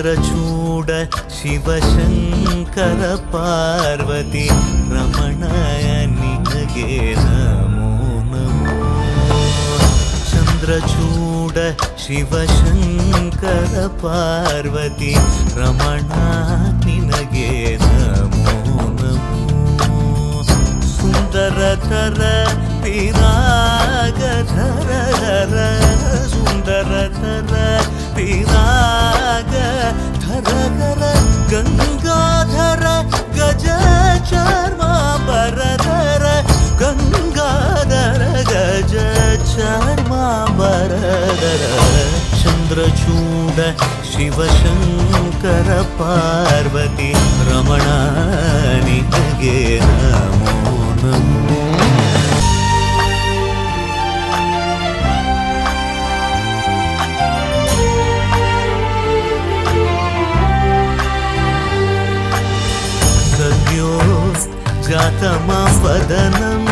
ಚಂದ್ರಚೂಡ ಶಿವಶಂಕರ ಪಾರ್ವತಿ ರಮಣಯ ನಿನಗೆ ನಮೋ ನಮೋ ಚಂದ್ರಚೂಡ ಶಿವಶಂಕರ ಪಾರ್ವತಿ ರಮಣ ನಿನಗೆ ನಮೋ ನಮೋ ಸುಂದರತರ ಪಿರಾಗಧರ ಧರ ಸುಂದರತರ ಪಿರಾಗ ஹரஹர கங்காதர கஜ சர்மா பரதர கங்காதர கஜ சர்மா பரதர சந்திரச்சூட शिवशङ्कर पार्वती रमणानि नमो। गतमवदनम्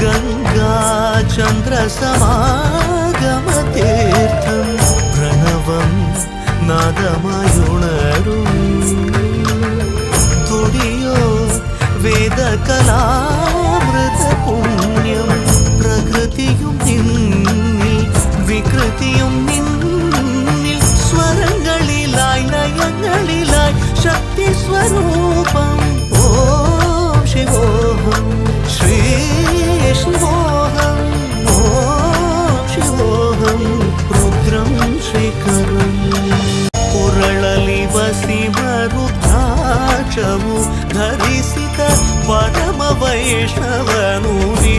गङ्गाचन्द्रसमागमतीर्थं प्रणवं नादमयुणरु तुडियो वेदकलामृतपुण्यं प्रकृतियुं निन्नि विकृतियुम् ವಸಿಮರುದ್ರಾಕ್ಷವು ಧರಿಸಿದ ಪರಮ ವೈಷ್ಣವನು ನೀ